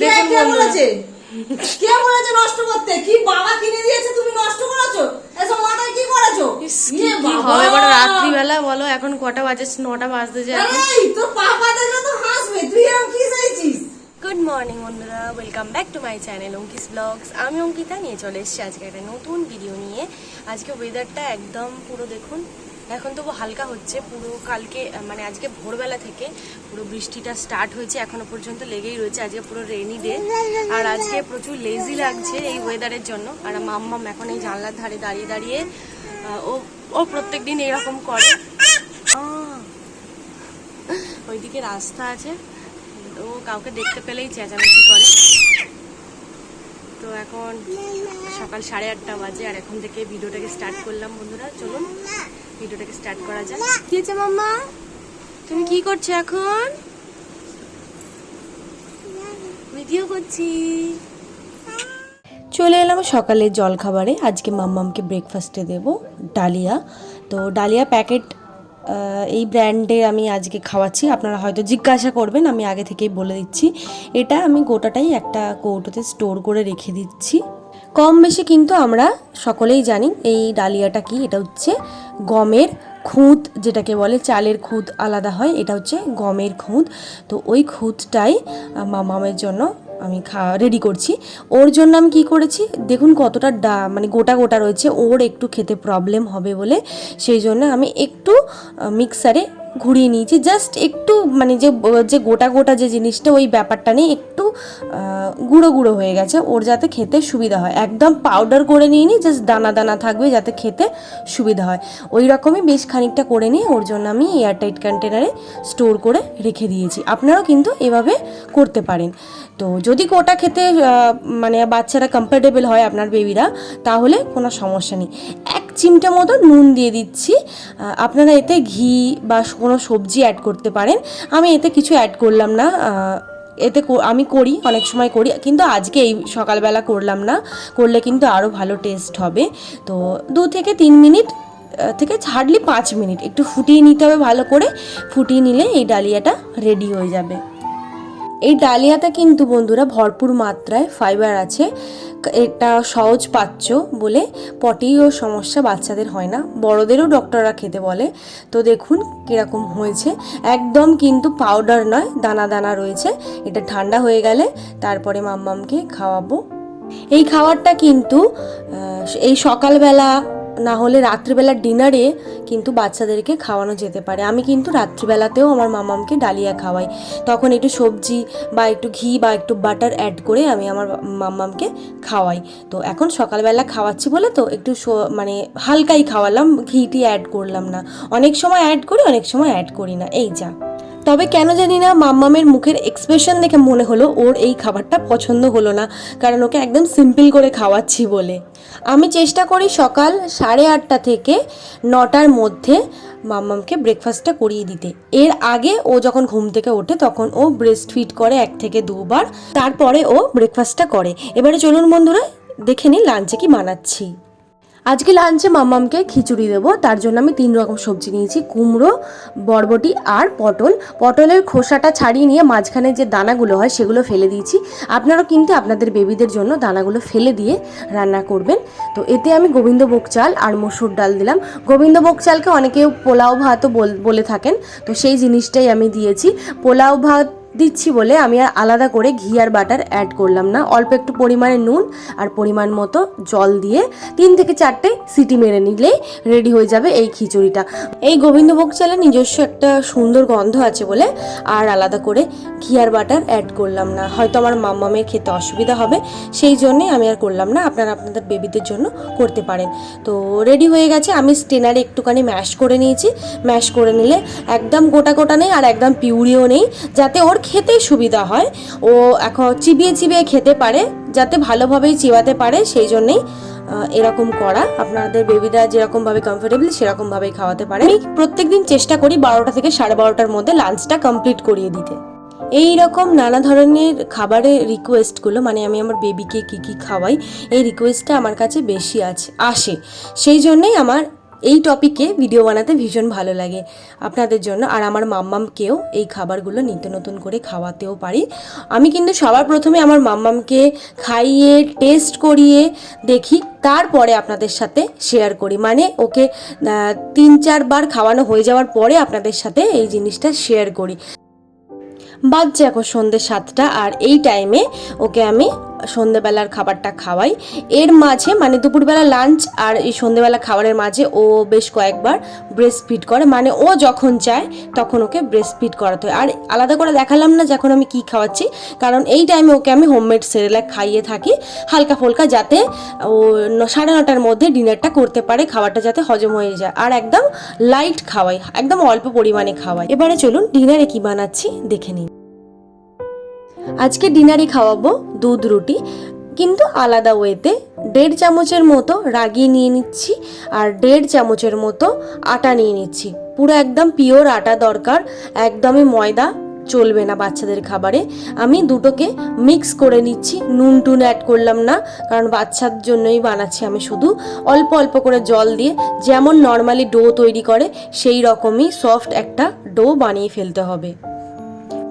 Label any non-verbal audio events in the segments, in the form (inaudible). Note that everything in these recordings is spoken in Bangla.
কে দেখুন কে বলেছে? কে বলেছে নষ্ট করতে? কি বাবা কিনে দিয়েছে তুমি নষ্ট করেছ? এসব মাথায় কি করেছ? ইয়ে কি হবে? রাত্রিবেলা বলো এখন কটা বাজে? নটা বাজতে যায়। এই তোর পাপা দেখলে তো হাসবে। তুই এরকম কি চাইছিস? গুড মর্নিং বন্ধুরা। Welcome back to my channel Ankis blogs আমি অঙ্কিতা নিয়ে চলে এসেছি আজকে একটা নতুন ভিডিও নিয়ে। আজকে ওয়েদারটা একদম পুরো দেখুন এখন তবু হালকা হচ্ছে, পুরো কালকে মানে আজকে ভোরবেলা থেকে পুরো বৃষ্টিটা স্টার্ট হয়েছে, এখনও পর্যন্ত লেগেই রয়েছে, আজকে পুরো রেনি ডে আর আজকে প্রচুর লেজি লাগছে এই ওয়েদারের জন্য। আর মাম্মাম এখন এই জানলার ধারে দাঁড়িয়ে দাঁড়িয়ে ও ও প্রত্যেক দিন এরকম করে। ওইদিকে রাস্তা আছে। ও কাউকে দেখতে পেলেই চেঁচামেচি করে। তো এখন সকাল সাড়ে আটটা বাজে, আর এখন থেকে ভিডিওটাকে স্টার্ট করলাম বন্ধুরা। চলুন। ভিডিওটাকে স্টার্ট করা যাক। কি হয়েছে মাম্মা? তুমি কি করছ এখন? ভিডিও করছি। চলে এলাম সকালের জলখাবারে। আজকে মাম্মামকে ব্রেকফাস্টে দেব, ডালিয়া। তো ডালিয়া প্যাকেট এই ব্র্যান্ডে আমি আজকে খাওয়াচ্ছি। আপনারা হয়তো জিজ্ঞাসা করবেন, আমি আগে থেকেই বলে দিচ্ছি। এটা আমি গোটাটাই একটা কৌটোতে স্টোর করে রেখে দিচ্ছি। কম বেশি কিন্তু আমরা সকলেই জানি এই ডালিয়াটা কি এটা হচ্ছে গমের খুঁত যেটাকে বলে চালের খুঁত আলাদা হয় এটা হচ্ছে গমের খুঁত। তো ওই খুঁতটাই মামামের জন্য আমি খা রেডি করছি। ওর জন্য আমি কি করেছি দেখুন কতটা ডা মানে গোটা গোটা রয়েছে ওর একটু খেতে প্রবলেম হবে বলে সেই জন্য আমি একটু মিক্সারে ঘুরিয়ে নিয়েছি। জাস্ট একটু মানে যে গোটা গোটা যে জিনিসটা ওই ব্যাপারটা আহ, গুঁড়ো গুঁড়ো হয়ে গেছে, ওর যাতে খেতে সুবিধা হয়। একদম পাউডার করে নিয়ে নিই জাস্ট দানা দানা থাকবে যাতে খেতে সুবিধা হয়। ওই রকমই বেশ খানিকটা করে নিয়ে ওর জন্য আমি এয়ারটাইট কন্টেনারে স্টোর করে রেখে দিয়েছি। আপনারাও কিন্তু এভাবে করতে পারেন। তো যদি গোটা খেতে মানে বাচ্চারা কমফোর্টেবল হয় আপনার বেবিরা তাহলে কোনো সমস্যা নেই। এক চিমটা মতো নুন দিয়ে দিচ্ছি। আপনারা এতে ঘি বা কোনো সবজি অ্যাড করতে পারেন। আমি এতে কিছু অ্যাড করলাম না। এতে আমি করি, অনেক সময় করি, কিন্তু আজকে এই সকালবেলা করলাম না। করলে কিন্তু আরও ভালো টেস্ট হবে। তো দু থেকে তিন মিনিট থেকে হার্ডলি পাঁচ মিনিট, একটু ফুটিয়ে নিতে হবে ভালো করে। ফুটিয়ে নিলে এই ডালিয়াটা রেডি হয়ে যাবে। এই ডালিয়াতে কিন্তু বন্ধুরা ভরপুর মাত্রায় ফাইবার আছে। এটা সহজ পাচ্ছ বলে পটিও সমস্যা বাচ্চাদের হয় না। বড়দেরও ডক্টররা খেতে বলে। তো দেখুন কীরকম হয়েছে। একদম কিন্তু পাউডার নয়, দানা দানা রয়েছে। এটা ঠান্ডা হয়ে গেলে তারপরে মাম্মামকে খাওয়াবো। এই খাবারটা কিন্তু এই সকালবেলা না হলে রাত্রিবেলা ডিনারে কিন্তু বাচ্চাদেরকে খাওয়ানো যেতে পারে। আমি কিন্তু রাত্রিবেলাতেও আমার মামামকে ডালিয়া খাওয়াই। তখন একটু সবজি বা একটু ঘি বা একটু বাটার অ্যাড করে আমি আমার মাম্মামকে খাওয়াই। তো এখন সকালবেলা খাওয়াচ্ছি বলে তো একটু মানে হালকাই খাওয়ালাম, ঘিটি অ্যাড করলাম না। অনেক সময় অ্যাড করি, অনেক সময় অ্যাড করি না। এই যা। তবে কেন জানি না মাম্মামের মুখের এক্সপ্রেশন দেখে মনে হলো ওর এই খাবারটা পছন্দ হলো না, কারণ ওকে একদম সিম্পল করে খাওয়াচ্ছি বলে। আমি চেষ্টা করি সকাল সাড়ে আটটা থেকে নটার মধ্যে মাম্মামকে ব্রেকফাস্টটা করিয়ে দিতে। এর আগে ও যখন ঘুম থেকে ওঠে তখন ও ব্রেস্ট ফিট করে এক থেকে দুবার, তারপরে ও ব্রেকফাস্টটা করে। এবারে চলুন বন্ধুরা, দেখে নিই লাঞ্চে কি বানাচ্ছি। আজকে লাঞ্চে মাম্মামকে খিচুড়ি দেবো। তার জন্য আমি তিন রকম সবজি নিয়েছি। কুমড়ো, বরবটি আর পটল। পটলের খোসাটা ছাড়িয়ে নিয়ে মাঝখানে যে দানাগুলো হয়, সেগুলো ফেলে দিয়েছি। আপনারাও কিন্তু আপনাদের বেবিদের জন্য দানাগুলো ফেলে দিয়ে রান্না করবেন। তো এতে আমি গোবিন্দভোগ চাল আর মসুর ডাল দিলাম। গোবিন্দভোগ চালকে অনেকে পোলাও ভাতও বল- বলে থাকেন। তো সেই জিনিসটাই আমি দিয়েছি। পোলাও ভাত দিচ্ছি বলে আমি আর আলাদা করে ঘি আর বাটার অ্যাড করলাম না। অল্প একটু পরিমাণে নুন আর পরিমাণ মতো জল দিয়ে তিন থেকে চারটে সিটি মেরে নিলেই রেডি হয়ে যাবে এই খিচুড়িটা। এই গোবিন্দভোগ চালের নিজস্ব একটা সুন্দর গন্ধ আছে বলে আর আলাদা করে ঘি আর বাটার অ্যাড করলাম না। হয়তো আমার মাম্মামের খেতে অসুবিধা হবে, সেই জন্যে আমি আর করলাম না। আপনারা আপনাদের বেবিদের জন্য করতে পারেন। তো রেডি হয়ে গেছে, আমি স্টেনারে একটুখানি ম্যাশ করে নিয়েছি। ম্যাশ করে নিলে একদম গোটা গোটা নেই আর একদম পিউরিও নেই, যাতে ওর খেতে সুবিধা হয়। ও এখন চিবিয়ে চিবিয়ে খেতে পারে, যাতে ভালোভাবেই চিবাতে পারে, সেই জন্যেই এরকম করা। আপনাদের বেবিরা যেরকমভাবে কমফোর্টেবল সেরকমভাবেই খাওয়াতে পারে। আমি প্রত্যেকদিন চেষ্টা করি বারোটা থেকে সাড়ে বারোটার মধ্যে লাঞ্চটা কমপ্লিট করিয়ে দিতে। এই রকম নানা ধরনের খাবারের রিকোয়েস্টগুলো মানে আমি আমার বেবিকে কী কী খাওয়াই, এই রিকোয়েস্টটা আমার কাছে বেশি আছে, আসে। সেই জন্যেই আমার এই টপিকে ভিডিও বানাতে ভীষণ ভালো লাগে। আপনাদের জন্য আর আমার মাম্মামকেও এই খাবারগুলো নিত্য নতুন করে খাওয়াতেও পারি। আমি কিন্তু সবার প্রথমে আমার মাম্মামকে খাইয়ে টেস্ট করিয়ে দেখি, তারপরে আপনাদের সাথে শেয়ার করি। মানে ওকে তিন চারবার খাওয়ানো হয়ে যাওয়ার পরে আপনাদের সাথে এই জিনিসটা শেয়ার করি। বাজছে এখন সন্ধ্যে সাতটা আর এই টাইমে ওকে আমি সন্ধেবেলার খাবারটা খাওয়াই। এর মাঝে মানে দুপুরবেলা লাঞ্চ আর এই সন্ধেবেলা খাবারের মাঝে ও বেশ কয়েকবার ব্রেস্ট ফিড করে। মানে ও যখন চায় তখন ওকে ব্রেস্ট ফিড করাতে হয়। আর আলাদা করে দেখালাম না যখন আমি কি খাওয়াচ্ছি। কারণ এই টাইমে ওকে আমি হোমমেড সেরেলাক খাইয়ে থাকি। হালকা ফুলকা যাতে ও সাড়ে নটার মধ্যে ডিনারটা করতে পারে, খাবারটা যাতে হজম হয়ে যায়। আর একদম লাইট খাওয়াই, একদম অল্প পরিমাণে খাওয়াই। এবারে চলুন ডিনারে কি বানাচ্ছি দেখে নিন আজকে ডিনারই খাওয়াবো, দুধ, রুটি। কিন্তু আলাদা ওয়েতে দেড় চামচের মতো রাগি নিয়ে নিচ্ছি আর দেড় চামচের মতো আটা নিয়ে নিচ্ছি। পুরো একদম পিওর আটা দরকার, একদমই ময়দা, চলবে না বাচ্চাদের খাবারে। আমি দুটোকে মিক্স করে নিচ্ছি, নুন টুন অ্যাড করলাম না, কারণ বাচ্চার জন্যই বানাচ্ছি আমি শুধু। অল্প অল্প করে জল দিয়ে, যেমন নর্মালি ডো তৈরি করে, সেই রকমই সফট একটা ডো বানিয়ে ফেলতে হবে।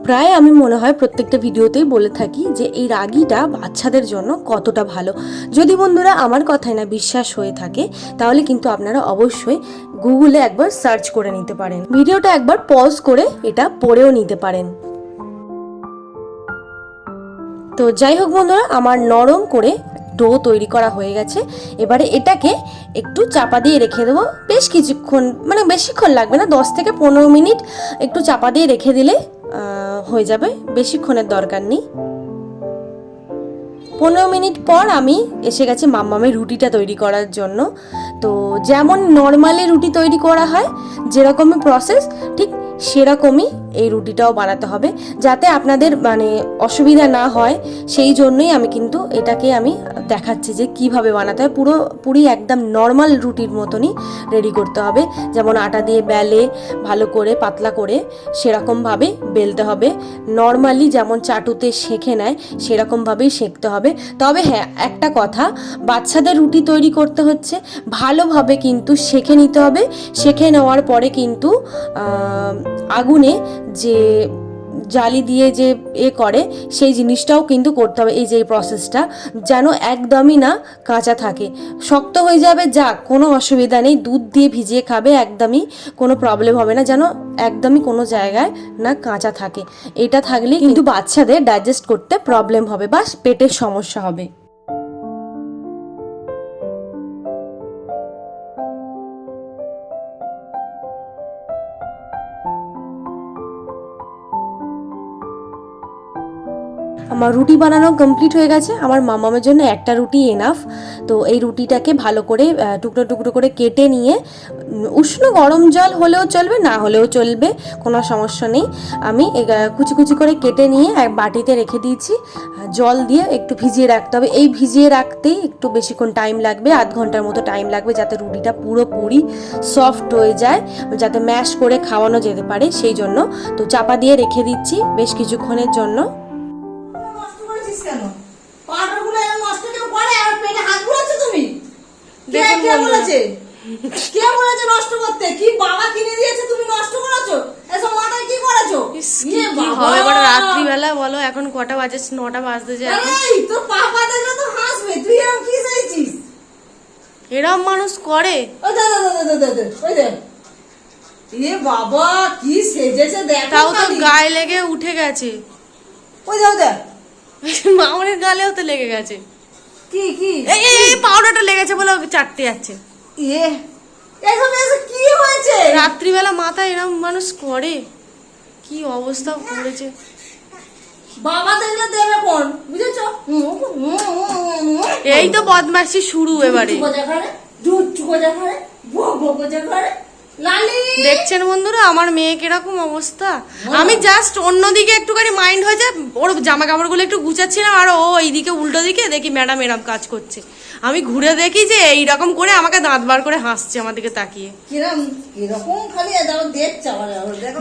প্রায় আমি মনে হয় প্রত্যেকটা ভিডিওতেই বলে থাকি যে এই রাগিটা বাচ্চাদের জন্য কতটা ভালো। যদি বন্ধুরা আমার কথায় না বিশ্বাস হয়ে থাকে, তাহলে কিন্তু আপনারা অবশ্যই গুগলে একবার সার্চ করে নিতে পারেন। ভিডিওটা একবার পজ করে এটা পড়েও নিতে পারেন। তো যাই হোক বন্ধুরা, আমার নরম করে ডো তৈরি করা হয়ে গেছে। এবারে এটাকে একটু চাপা দিয়ে রেখে দেবো। বেশ কিছুক্ষণ মানে বেশিক্ষণ লাগবে না, দশ থেকে পনেরো মিনিট একটু চাপা দিয়ে রেখে দিলে হয়ে যাবে, বেশিক্ষণের দরকার নেই। পনেরো মিনিট পর আমি এসে গেছি মাম্মামের রুটিটা তৈরি করার জন্য। তো যেমন নর্মালি রুটি তৈরি করা হয়, যেরকমই প্রসেস ঠিক সেরকমই এই রুটিটাও বানাতে হবে যাতে আপনাদের মানে অসুবিধা না হয়। সেই জন্যই আমি কিন্তু এটাকে আমি দেখাচ্ছি যে কীভাবে বানাতে হয়। পুরো, পুরি একদম নর্মাল রুটির মতনই রেডি করতে হবে। যেমন আটা দিয়ে বেলে, ভালো করে পাতলা করে সেরকমভাবে বেলতে হবে। নর্মালি যেমন চাটুতে শেখে নেয়, সেরকমভাবেই শেখতে হবে। তবে হ্যাঁ একটা কথা, বাচ্চাদের রুটি তৈরি করতে হচ্ছে, ভালোভাবে কিন্তু শেখে নিতে হবে। শেখে নেওয়ার পরে কিন্তু আগুনে যে জালি দিয়ে যে এ করে সেই জিনিসটাও কিন্তু করতে হবে এই যে এই প্রসেসটা যেন একদমই না কাঁচা থাকে। শক্ত হয়ে যাবে যাক কোনো অসুবিধা নেই দুধ দিয়ে ভিজিয়ে খাবে একদমই কোনো প্রবলেম হবে না যেন একদমই কোনো জায়গায় না কাঁচা থাকে। এটা থাকলে কিন্তু বাচ্চাদের ডাইজেস্ট করতে প্রবলেম হবে বা পেটের সমস্যা হবে। আমার রুটি বানানো কমপ্লিট হয়ে গেছে। আমার মামামের জন্য একটা রুটি এনাফ তো এই রুটিটাকে ভালো করে টুকরো টুকরো করে কেটে নিয়ে উষ্ণ গরম জল হলেও চলবে, না হলেও চলবে, কোনো সমস্যা নেই। আমি কুচি কুচি করে কেটে নিয়ে এক বাটিতে রেখে দিয়েছি। জল দিয়ে একটু ভিজিয়ে রাখতে হবে। এই ভিজিয়ে রাখতেই একটু বেশিক্ষণ টাইম লাগবে, আধ ঘণ্টার মতো টাইম লাগবে যাতে রুটিটা পুরোপুরি সফট হয়ে যায়, যাতে ম্যাশ করে খাওয়ানো যেতে পারে, সেই জন্য। তো চাপা দিয়ে রেখে দিচ্ছি বেশ কিছুক্ষণের জন্য। নষ্ট কেন? পাউডারগুলো নষ্ট কেউ করে আর পেটে হাত বুলাচ্ছ তুমি? কে কে বলেছে? কে বলেছে নষ্ট করতে? কি বাবা কিনে দিয়েছে তুমি নষ্ট করেছ? এসব মাথায় কি করেছ? ইয়ে বাবা। রাত্রিবেলা বলো এখন কটা বাজে? নটা বাজতে যায় এই তোর পাপা দেখলে তো হাসবে। তুই এরম কি চাইছিস? এরম মানুষ করে। ওই দে দে দে দে ওই দে। এ বাবা কি সেজেছে দেখো তাও তো গায়ে লেগে উঠে গেছে। ওই দে ওই দে। (laughs) মামনের গালেও তো লেগে গেছে। কি কি? এই এই, পাউডারটা লেগেছে বলে ওকে চাটতে যাচ্ছে। ইয়ে এসব এসব কি হয়েছে? রাত্রিবেলা মাথায় এরম মানুষ করে। কি অবস্থা করেছে। বাবা দেখলে দেবে কোন বুঝেছ? এই তো বদমাশি শুরু এবারে। চুকো জায়গায় দুধ চুকো জায়গায় বকো জায়গায় লালি দেখছেন বন্ধুরা আমার মেয়ে কীরকম অবস্থা? আমি জাস্ট অন্যদিকে একটুখানি মাইন্ড হয়েছে ওর জামা কাপড়গুলো একটু গুছাচ্ছিলাম আর ও এইদিকে উল্টো দিকে দেখি ম্যাডাম এরম কাজ করছে। আমি ঘুরে দেখি যে এইরকম করে আমাকে দাঁত বার করে হাসছে আমার দিকে তাকিয়ে।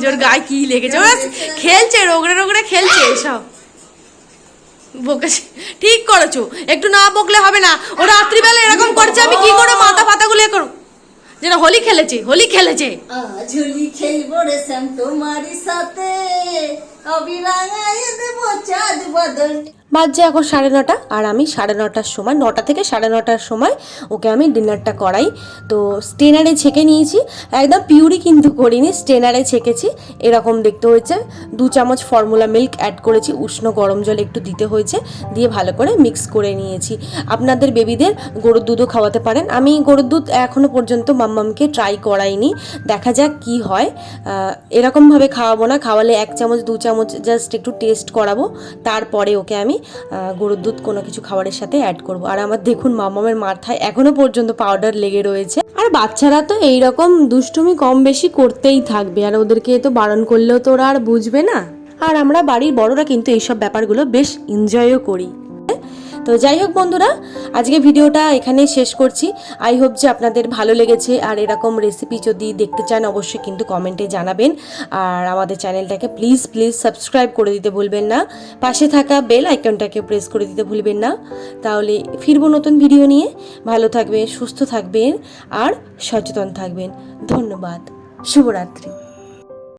ওর গায়ে কি লেগেছে। খেলছে রোগড়ে রোগড়ে খেলছে এসব। বকেছে ঠিক করেছ। একটু না বকলে হবে না। ও রাত্রিবেলা এরকম করছে আমি কি করে মাথা ফাতাগুলো এ করব? যেন হোলি খেলেছে হোলি খেলেছে। হোলি খেলব রে শ্যাম তোমারই সাথে। আমি রাঙাই দেবো চাঁদ বদন বাজছে এখন সাড়ে নটা আর আমি সাড়ে নটার সময়, নটা থেকে সাড়ে নটার সময় ওকে আমি ডিনারটা করাই। তো স্টেনারে ছেঁকে নিয়েছি, একদম পিউরি কিন্তু করিনি, স্টেনারে ছেঁকেছি, এরকম দেখতে হয়েছে। দু চামচ ফর্মুলা মিল্ক অ্যাড করেছি, উষ্ণ গরম জল একটু দিতে হয়েছে, দিয়ে ভালো করে মিক্স করে নিয়েছি। আপনাদের বেবিদের গরুর দুধও খাওয়াতে পারেন। আমি গরুর দুধ এখনও পর্যন্ত মাম্মামকে ট্রাই করাইনি, দেখা যাক কি হয়। এরকমভাবে খাওয়াবো না, খাওয়ালে এক চামচ, দু চামচ জাস্ট একটু টেস্ট করাবো, তারপরে ওকে আমি গরুর দুধ কোনো কিছু খাবারের সাথে অ্যাড করব। আর আমার দেখুন, মামামের মাথায় এখনও পর্যন্ত পাউডার লেগে রয়েছে। আর বাচ্চারা তো এই রকম দুষ্টুমি কম বেশি করতেই থাকবে। আর ওদেরকে তো বারণ করলেও তো ওরা আর বুঝবে না। আর আমরা বাড়ির বড়রা কিন্তু এইসব ব্যাপারগুলো বেশ এনজয়ও করি। তো যাই হোক বন্ধুরা, আজকে ভিডিওটা এখানেই শেষ করছি। আই হোপ যে আপনাদের ভালো লেগেছে, আর এরকম রেসিপি যদি দেখতে চান, অবশ্যই কিন্তু কমেন্টে জানাবেন। আর আমাদের চ্যানেলটাকে প্লিজ প্লিজ সাবস্ক্রাইব করে দিতে ভুলবেন না। পাশে থাকা বেল আইকনটাকে প্রেস করে দিতে ভুলবেন না। তাহলে ফিরবো নতুন ভিডিও নিয়ে। ভালো থাকবেন, সুস্থ থাকবেন, আর সচেতন থাকবেন। ধন্যবাদ। শুভরাত্রি।